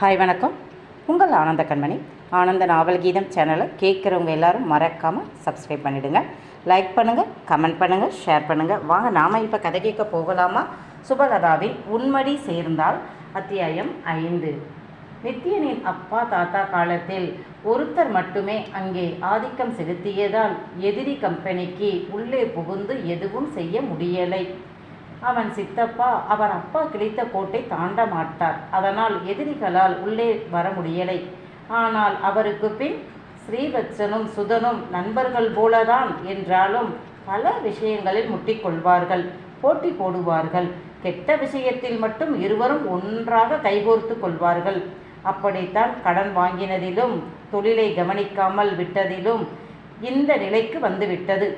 Hi வணக்கம். உங்கள் ஆனந்த கண்மணி. ஆனந்த நாவல் கீதம் சேனலை கேட்குறவங்க எல்லாரும் மறக்காமல் சப்ஸ்கிரைப் பண்ணிவிடுங்க லைக் பண்ணுங்கள் கமெண்ட் பண்ணுங்கள் ஷேர் பண்ணுங்கள் வாங்க நாம் இப்போ கதை கேட்க போகலாமா? சுபலதாவின் உண்மடி சேர்ந்தால் அத்தியாயம் ஐந்து. நித்யனின் அப்பா தாத்தா காலத்தில் ஒருத்தர் மட்டுமே அங்கே ஆதிக்கம் செலுத்தியதால் எதிரி கம்பெனிக்கு உள்ளே புகுந்து எதுவும் செய்ய முடியலை. அவன் சித்தப்பா அவர் அப்பா கிழித்த கோட்டை தாண்ட மாட்டார். அதனால் எதிரிகளால் உள்ளே வர முடியலை. ஆனால் அவருக்கு பின் ஸ்ரீவத்சனும் சுதனும் நண்பர்கள் போலதான் என்றாலும் பல விஷயங்களில் முட்டிக்கொள்வார்கள் போட்டி போடுவார்கள். கெட்ட விஷயத்தில் மட்டும் இருவரும் ஒன்றாக கைகோர்த்து கொள்வார்கள். அப்படித்தான் கடன் வாங்கினதிலும் தொழிலை கவனிக்காமல் விட்டதிலும் இந்த நிலைக்கு வந்துவிட்டது.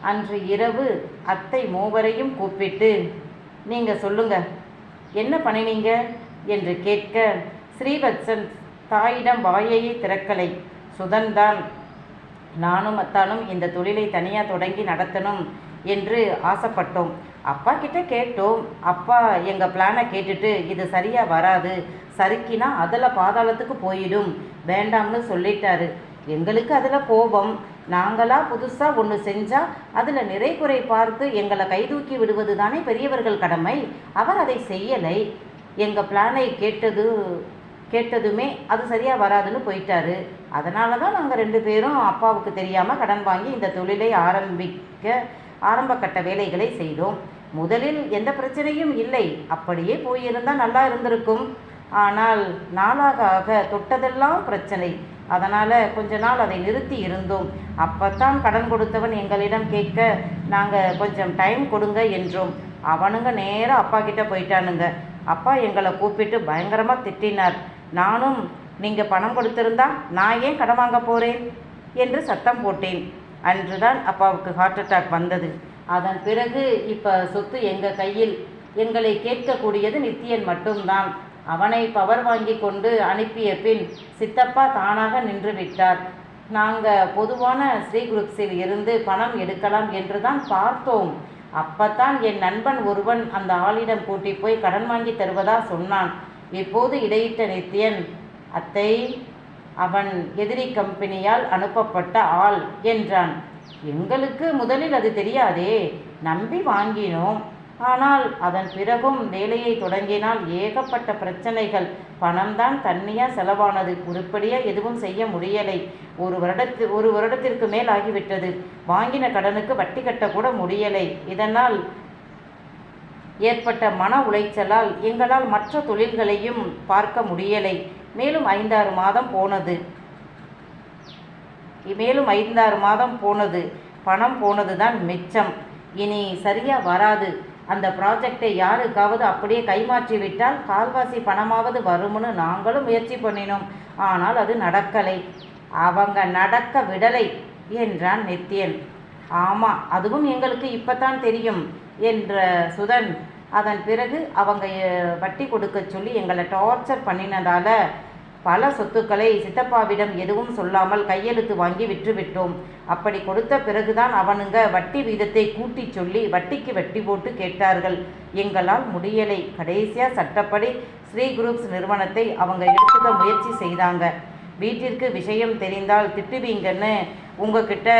அன்று இரவு அத்தை மூவரையும் கூப்பிட்டு நீங்க சொல்லுங்க என்ன பண்ணினீங்க? என்று கேட்க ஸ்ரீவத்சன் தாயிடம் வாயையை திறக்கலை. சுதன்தான் நானும் அத்தானும் இந்த தொழிலை தனியாக தொடங்கி நடத்தணும் என்று ஆசைப்பட்டோம். அப்பா கிட்ட கேட்டோம் அப்பா எங்கள் பிளானை கேட்டுட்டு இது சரியாக வராது. சறுக்கினா அதில் பாதாளத்துக்கு போயிடும். வேண்டாம்னு சொல்லிட்டாரு. எங்களுக்கு அதில் கோபம். நாங்களாக புதுசாக ஒன்று செஞ்சால் அதில் நிறை குறை பார்த்து எங்களை கைதூக்கி விடுவது தானே பெரியவர்கள் கடமை. அவர் அதை செய்யலை. எங்கள் பிளானை கேட்டது கேட்டதுமே அது சரியாக வராதுன்னு போயிட்டாரு. அதனால தான் நாங்கள் ரெண்டு பேரும் அப்பாவுக்கு தெரியாமல் கடன் வாங்கி இந்த தொழிலை ஆரம்பிக்க ஆரம்ப கட்ட வேலைகளை செய்தோம். முதலில் எந்த பிரச்சனையும் இல்லை. அப்படியே போயிருந்தால் நல்லா இருந்திருக்கும். ஆனால் நாளாக ஆக தொட்டதெல்லாம் பிரச்சனை. அதனால் கொஞ்ச நாள் அதை நிறுத்தி இருந்தோம். அப்பத்தான் கடன் கொடுத்தவன் எங்களிடம் கேட்க நாங்கள் கொஞ்சம் டைம் கொடுங்க என்றோம். அவனுங்க நேராக அப்பா கிட்டே போயிட்டானுங்க. அப்பா எங்களை கூப்பிட்டு பயங்கரமாக திட்டினார். நானும் நீங்கள் பணம் கொடுத்திருந்தா நான் ஏன் கடன் வாங்க போகிறேன் என்று சத்தம் போட்டேன். அன்றுதான் அப்பாவுக்கு ஹார்ட் அட்டாக் வந்தது. அதன் பிறகு இப்போ சொத்து எங்கள் கையில்? எங்களை கேட்கக்கூடியது நித்தியன் மட்டும்தான். அவனை பவர் வாங்கி கொண்டு அனுப்பிய பின் சித்தப்பா தானாக நின்று விட்டார். நாங்கள் பொதுவான ஸ்ரீ குரூப்ஸில் இருந்து பணம் எடுக்கலாம் என்று தான் பார்த்தோம். அப்பத்தான் என் நண்பன் ஒருவன் அந்த ஆளிடம் கூட்டி போய் கடன் வாங்கி தருவதா சொன்னான். இப்போது இடையிட்ட நித்யன் அத்தை அவன் எதிரி கம்பெனியால் அனுப்பப்பட்ட ஆள் என்றான். எங்களுக்கு முதலில் அது தெரியாதே. நம்பி வாங்கினோம். ஆனால் அதன் பிறகும் வேலையை தொடங்கினால் ஏகப்பட்ட பிரச்சனைகள். பணம்தான் தண்ணியாக செலவானது. உருப்படியாக எதுவும் செய்ய முடியலை. ஒரு வருடத்து ஒரு வருடத்திற்கு மேல் ஆகிவிட்டது. வாங்கின கடனுக்கு வட்டி கட்டக்கூட முடியலை. இதனால் ஏற்பட்ட மன உளைச்சலால் எங்களால் மற்ற தொழில்களையும் பார்க்க முடியலை. மேலும் ஐந்தாறு மாதம் போனது. மேலும் ஐந்தாறு மாதம் போனது. பணம் போனது தான் மிச்சம். இனி சரியாக வராது. அந்த ப்ராஜெக்டை யாருக்காவது அப்படியே கைமாற்றி விட்டால் கால்வாசி பணமாவது வரும்னு நாங்களும் முயற்சி பண்ணினோம். ஆனால் அது நடக்கலை. அவங்க நடக்க விடலை என்றான் நித்யன் ஆமாம் அதுவும் எங்களுக்கு இப்போத்தான் தெரியும் என்ற சுதன். அதன் பிறகு அவங்க வட்டி கொடுக்க சொல்லி எங்களை டார்ச்சர் பண்ணினதால பல சொத்துக்களை சித்தப்பாவிடம் எதுவும் சொல்லாமல் கையெழுத்து வாங்கி விற்றுவிட்டோம். அப்படி கொடுத்த பிறகுதான் அவனுங்க வட்டி வீதத்தை கூட்டி சொல்லி வட்டிக்கு வட்டி போட்டு கேட்டார்கள். எங்களால் முடியலை. கடைசியாக சட்டப்படி ஸ்ரீ குரூப்ஸ் நிறுவனத்தை அவங்க எடுத்துக்க முயற்சி செய்தாங்க. வீட்டிற்கு விஷயம் தெரிந்தால் திட்டுவீங்கன்னு உங்ககிட்ட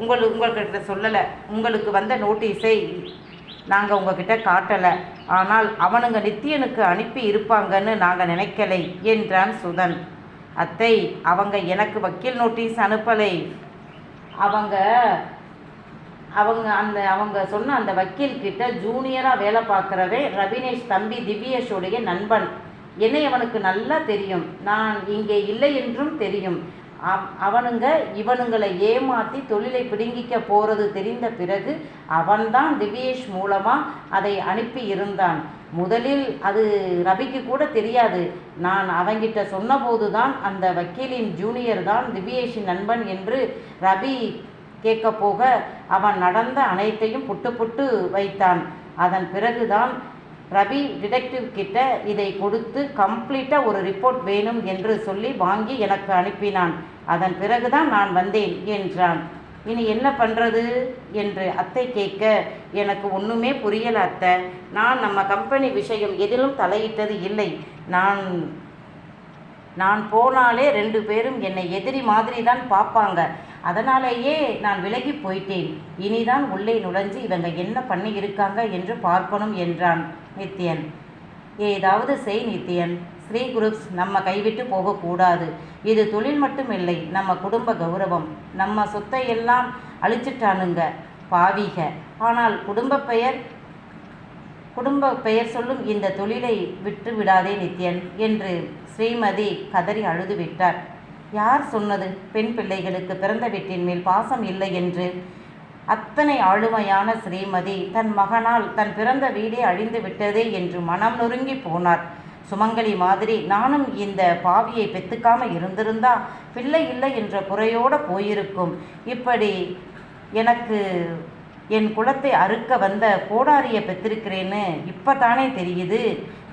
உங்கள் உங்கள்கிட்ட சொல்லலை. உங்களுக்கு வந்த நோட்டீஸை நாங்கள் உங்ககிட்ட காட்டலை. ஆனால் அவனுங்க நித்தியனுக்கு அனுப்பி இருப்பாங்கன்னு நாங்கள் நினைக்கலை என்றான் சுதன். அத்தை அவங்க எனக்கு வக்கீல் நோட்டீஸ் அனுப்பலை. அவங்க அவங்க அந்த அவங்க சொன்ன அந்த வக்கீல் கிட்ட ஜூனியராக வேலை பார்க்குறவே ரவினேஷ் தம்பி திவ்யேஷோடைய நண்பன். என்னை அவனுக்கு நல்லா தெரியும். நான் இங்கே இல்லை என்றும் தெரியும். அவனுங்க இவனுங்களை ஏமாற்றி தொழிலை பிடுங்கிக்க போகிறது தெரிந்த பிறகு அவன்தான் திவ்யேஷ் மூலமாக அதை அனுப்பி இருந்தான். முதலில் அது ரவிக்கு கூட தெரியாது. நான் அவங்கிட்ட சொன்னபோது தான் அந்த வக்கீலின் ஜூனியர் தான் திவ்யேஷின் நண்பன் என்று ரவி கேட்க போக அவன் நடந்த அனைத்தையும் புட்டு புட்டு வைத்தான். அதன் பிறகுதான் ரவி டிடெக்டிவ் கிட்ட இதை கொடுத்து கம்ப்ளீட்டாக ஒரு ரிப்போர்ட் வேணும் என்று சொல்லி வாங்கி எனக்கு அனுப்பினான். அதன் பிறகுதான் நான் வந்தேன் என்றான். இனி என்ன பண்ணுறது என்று அத்தை கேட்க எனக்கு ஒன்றுமே புரியல அத்தை. நான் நம்ம கம்பெனி விஷயம் எதிலும் தலையிட்டது இல்லை. நான் நான் போனாலே ரெண்டு பேரும் என்னை எதிரி மாதிரி தான் பார்ப்பாங்க. அதனாலேயே நான் விலகி போயிட்டேன். இனிதான் உள்ளே நுழைஞ்சு இவங்க என்ன பண்ணி இருக்காங்க என்று பார்க்கணும் என்றான் நித்யன் ஏதாவது செய் நித்யன் ஸ்ரீ குரூப்ஸ் நம்ம கைவிட்டு போகக்கூடாது. இது தொழில் மட்டும் இல்லை நம்ம குடும்ப கௌரவம். நம்ம சொத்தை எல்லாம் அழிச்சிட்டானுங்க பாவிக. ஆனால் குடும்ப பெயர் குடும்ப பெயர் சொல்லும் இந்த தொழிலை விட்டு விடாதே நித்யன் என்று ஸ்ரீமதி கதறி அழுது விட்டார் யார் சொன்னது? பெண் பிள்ளைகளுக்கு பிறந்த வீட்டின் மேல் பாசம் இல்லை என்று. அத்தனை ஆளுமையான ஸ்ரீமதி தன் மகனால் தன் பிறந்த வீடே அழிந்து விட்டதே என்று மனம் நொறுங்கி போனார். சுமங்கலி மாதிரி நானும் இந்த பாவியை பெத்துக்காம இருந்திருந்தா பிள்ளை இல்லை என்ற குறையோட போயிருக்கும். இப்படி எனக்கு என் குலத்தை அறுக்க வந்த கோடாரியை பெற்றிருக்கிறேன்னு இப்போ தானே தெரியுது.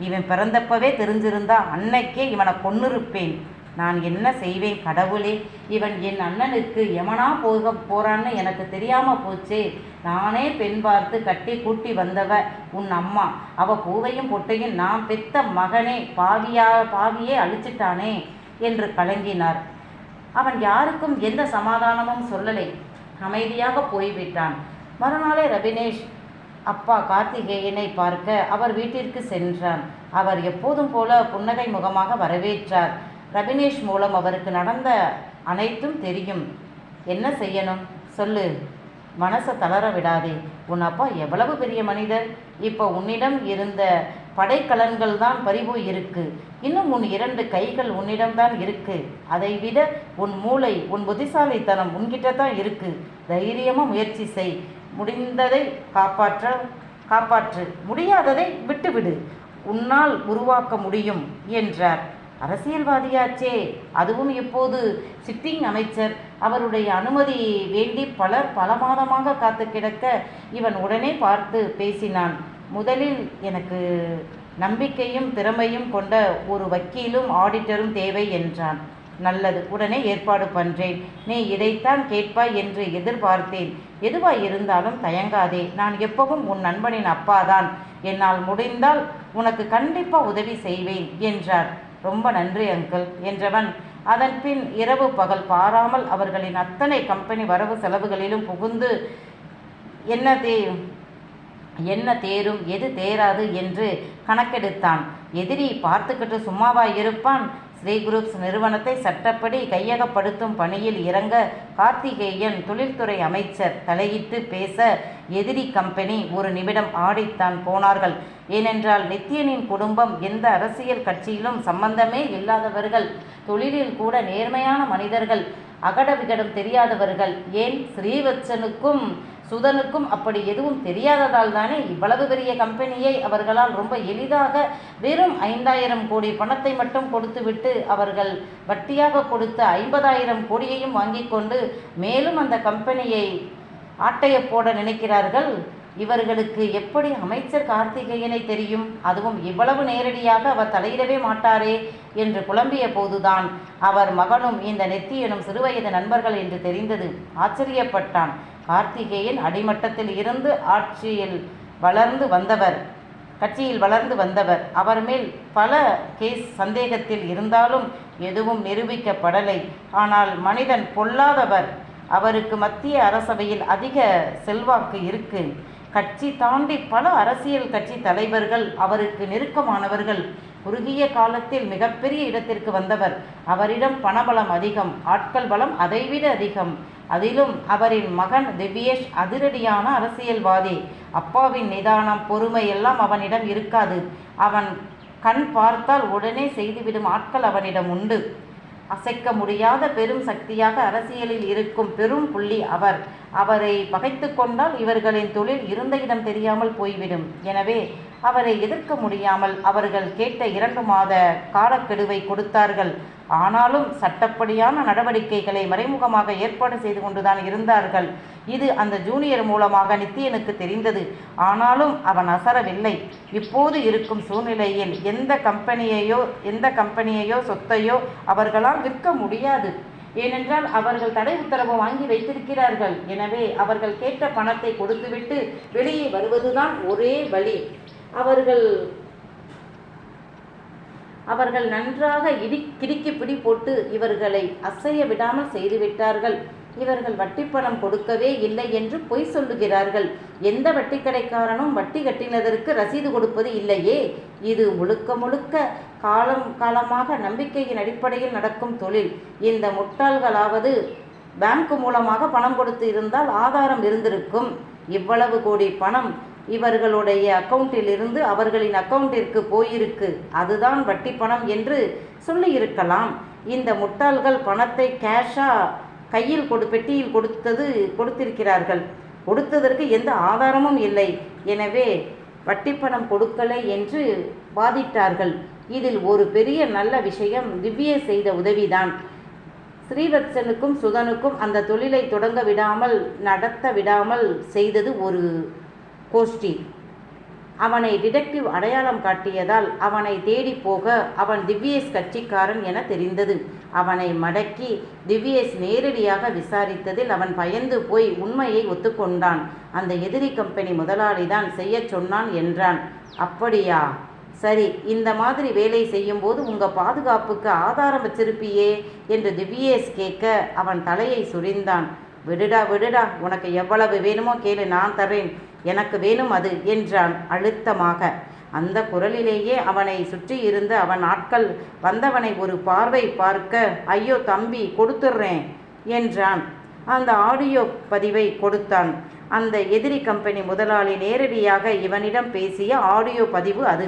இவன் பிறந்தப்பவே தெரிஞ்சிருந்தா அன்னைக்கே இவனை கொன்னிருப்பேன். நான் என்ன செய்வேன் கடவுளே? இவன் என் அண்ணனுக்கு எமனா போக போறான்னு எனக்கு தெரியாம போச்சே. நானே பெண் பார்த்து கட்டி கூட்டி வந்தவ உன் அம்மா. அவ பூவையும் பொட்டையும் நான் பெத்த மகனே பாவியா பாவியே அழிச்சிட்டானே என்று கலங்கினார். அவன் யாருக்கும் எந்த சமாதானமும் சொல்லலை. அமைதியாக போய்விட்டான். மறுநாளே ரபினேஷ் அப்பா கார்த்திகேயனை பார்க்க அவர் வீட்டிற்கு சென்றான். அவர் எப்போதும் போல புன்னகை முகமாக வரவேற்றார். ரபினேஷ் மூலம் அவருக்கு நடந்த அனைத்தும் தெரியும். என்ன செய்யணும்? சொல்லு. மனசை தளர விடாதே. உன் அப்பா எவ்வளவு பெரிய மனிதர்? இப்போ உன்னிடம் இருந்த படைக்கலன்கள் தான் பறிபோய் இருக்கு. இன்னும் உன் இரண்டு கைகள் உன்னிடம்தான் இருக்கு. அதை விட உன் மூளை உன் புத்திசாலித்தனம் உன்கிட்ட தான் இருக்கு. தைரியமாக முயற்சி செய். முடிந்ததை காப்பாற்ற காப்பாற்று. முடியாததை விட்டுவிடு. உன்னால் உருவாக்க முடியும் என்றார். அரசியல்வாதியாச்சே. அதுவும் இப்போது சிட்டிங் அமைச்சர். அவருடைய அனுமதி வேண்டி பலர் பல மாதமாக காத்து கிடக்க இவன் உடனே பார்த்து பேசினான். முதலில் எனக்கு நம்பிக்கையும் திறமையும் கொண்ட ஒரு வக்கீலும் ஆடிட்டரும் தேவை என்றான். நல்லது உடனே ஏற்பாடு பண்றேன். நீ இதைத்தான் கேட்பாய் என்று எதிர்பார்த்தேன். எதுவாய் இருந்தாலும் தயங்காதே. நான் எப்பவும் உன் நண்பனின் அப்பாதான். என்னால் முடிந்தால் உனக்கு கண்டிப்பாக உதவி செய்வேன் என்றார். ரொம்ப நன்றி அங்கிள் என்றவன். அதன் பின் இரவு பகல் பாராமல் அவர்களின் அத்தனை கம்பெனி வரவு செலவுகளிலும் புகுந்து என்ன தே என்ன தேரும்? எது தேராது? என்று கணக்கெடுத்தான். எதிரி பார்த்துக்கிட்டு சும்மாவா இருப்பான். ஸ்ரீ குரூப்ஸ் நிறுவனத்தை சட்டப்படி கையகப்படுத்தும் பணியில் இறங்க கார்த்திகேயன் தொழில்துறை அமைச்சர் தலையிட்டு பேச எதிரி கம்பெனி ஒரு நிமிடம் ஆடித்தான் போனார்கள். ஏனென்றால் நித்யனின் குடும்பம் எந்த அரசியல் கட்சியிலும் சம்பந்தமே இல்லாதவர்கள் தொழிலில் கூட நேர்மையான மனிதர்கள் அகட விகடம் தெரியாதவர்கள். ஏன்? ஸ்ரீவத்சனுக்கும் சுதனுக்கும் அப்படி எதுவும் தெரியாததால் தானே இவ்வளவு பெரிய கம்பெனியை அவர்களால் ரொம்ப எளிதாக வெறும் ஐந்தாயிரம் கோடி பணத்தை மட்டும் கொடுத்துவிட்டு அவர்கள் வட்டியாக கொடுத்த ஐம்பதாயிரம் கோடியையும் வாங்கி கொண்டு மேலும் அந்த கம்பெனியை ஆட்டைய போட நினைக்கிறார்கள்? இவர்களுக்கு எப்படி அமைச்சர் கார்த்திகேயனை தெரியும்? அதுவும் இவ்வளவு நேரடியாக அவர் தலையிடவே மாட்டாரே என்று புலம்பிய போதுதான் அவர் மகனும் இந்த நெத்தியனும் சிறுவயது நண்பர்கள் என்று தெரிந்தது. ஆச்சரியப்பட்டான். கார்த்திகேயன் அடிமட்டத்தில் இருந்து ஆட்சியில் வளர்ந்து வந்தவர். கட்சியில் வளர்ந்து வந்தவர். அவர் மேல் பல கேஸ் சந்தேகத்தில் இருந்தாலும் எதுவும் நிரூபிக்கப்படலை. ஆனால் மனிதன் பொல்லாதவர். அவருக்கு மத்திய அரசவையில் அதிக செல்வாக்கு இருக்குது கட்சி தாண்டி பல அரசியல் கட்சி தலைவர்கள் அவருக்கு நெருக்கமானவர்கள். குறுகிய காலத்தில் மிகப்பெரிய இடத்திற்கு வந்தவர். அவரிடம் பணபலம் அதிகம் ஆட்கள் பலம் அதைவிட அதிகம். அதிலும் அவரின் மகன் திவ்யேஷ் அதிரடியான அரசியல்வாதி. அப்பாவின் நிதானம் பொறுமை எல்லாம் அவனிடம் இருக்காது. அவன் கண் பார்த்தால் உடனே செய்துவிடும் ஆட்கள் அவனிடம் உண்டு. அசைக்க முடியாத பெரும் சக்தியாக அரசியலில் இருக்கும் பெரும் புள்ளி அவர். அவரை பகைத்து கொண்டால் இவர்களின் தொழில் இருந்த இடம் தெரியாமல் போய்விடும். எனவே அவரை எதிர்க்க முடியாமல் அவர்கள் கேட்ட இரண்டு மாத காலக்கெடுவை கொடுத்தார்கள். ஆனாலும் சட்டப்படியான நடவடிக்கைகளை மறைமுகமாக ஏற்பாடு செய்து கொண்டுதான் இருந்தார்கள். இது அந்த ஜூனியர் மூலமாக நித்தியனுக்கு தெரிந்தது. ஆனாலும் அவன் அசரவில்லை. இப்போது இருக்கும் சூழ்நிலையில் எந்த கம்பெனியையோ எந்த கம்பெனியையோ சொத்தையோ அவர்களால் விற்க முடியாது. ஏனென்றால் அவர்கள் தடை உத்தரவு வாங்கி வைத்திருக்கிறார்கள். எனவே அவர்கள் கேட்ட பணத்தை கொடுத்துவிட்டு வெளியே வருவதுதான் ஒரே வழி. அவர்கள் அவர்கள் நன்றாக இடி கிடுக்கி பிடி போட்டு இவர்களை அசைய விடாமல் செய்துவிட்டார்கள் இவர்கள் வட்டிப்பணம் கொடுக்கவே இல்லை என்று பொய் சொல்லுகிறார்கள். எந்த வட்டிக்கடைக்காரனும் வட்டி கட்டினதற்கு ரசீது கொடுப்பது இல்லையே. இது முழுக்க முழுக்க காலம் காலமாக நம்பிக்கையின் அடிப்படையில் நடக்கும் தொழில். இந்த முட்டாள்களாவது பேங்க் மூலமாக பணம் கொடுத்து இருந்தால் ஆதாரம் இருந்திருக்கும். இவ்வளவு கோடி பணம் இவர்களுடைய அக்கவுண்டில் இருந்து அவர்களின் அக்கவுண்டிற்கு போயிருக்கு. அதுதான் வட்டி பணம் என்று சொல்லியிருக்கலாம். இந்த முட்டாள்கள் பணத்தை கேஷா கையில் கொடு பெட்டியில் கொடுத்தது கொடுத்திருக்கிறார்கள். கொடுத்ததற்கு எந்த ஆதாரமும் இல்லை. எனவே வட்டிப்பணம் கொடுக்கலை என்று வாதிட்டார்கள். இதில் ஒரு பெரிய நல்ல விஷயம் திவ்ய செய்த உதவிதான். ஸ்ரீவத்சனுக்கும் சுதனுக்கும் அந்த தொழிலை தொடங்க விடாமல் நடத்த விடாமல் செய்தது ஒரு கோஷ்டி. அவனை டிடெக்டிவ் அடையாளம் காட்டியதால் அவனை தேடி போக அவன் திவ்யேஷ் கட்சிக்காரன் என தெரிந்தது. அவனை மடக்கி திவ்யேஷ் நேரடியாக விசாரித்ததில் அவன் பயந்து போய் உண்மையை ஒத்துக்கொண்டான். அந்த எதிரி கம்பெனி முதலாளிதான் செய்யச் சொன்னான் என்றான். அப்படியா? சரி இந்த மாதிரி வேலை செய்யும்போது உங்கள் பாதுகாப்புக்கு ஆதாரம் வச்சிருப்பியே? என்று திவ்யேஷ் கேட்க அவன் தலையை சுரிந்தான். விடுடா விடுடா உனக்கு எவ்வளவு வேணுமோ கேளு நான் தரேன் எனக்கு வேணும் அது என்றான் அழுத்தமாக. அந்த குரலிலேயே அவனை சுற்றி இருந்து அவன் ஆட்கள் வந்தவனை ஒரு பார்வை பார்க்க ஐயோ தம்பி கொடுத்துட்றேன் என்றான். அந்த ஆடியோ பதிவை கொடுத்தான். அந்த எதிரி கம்பெனி முதலாளி நேரடியாக இவனிடம் பேசிய ஆடியோ பதிவு அது.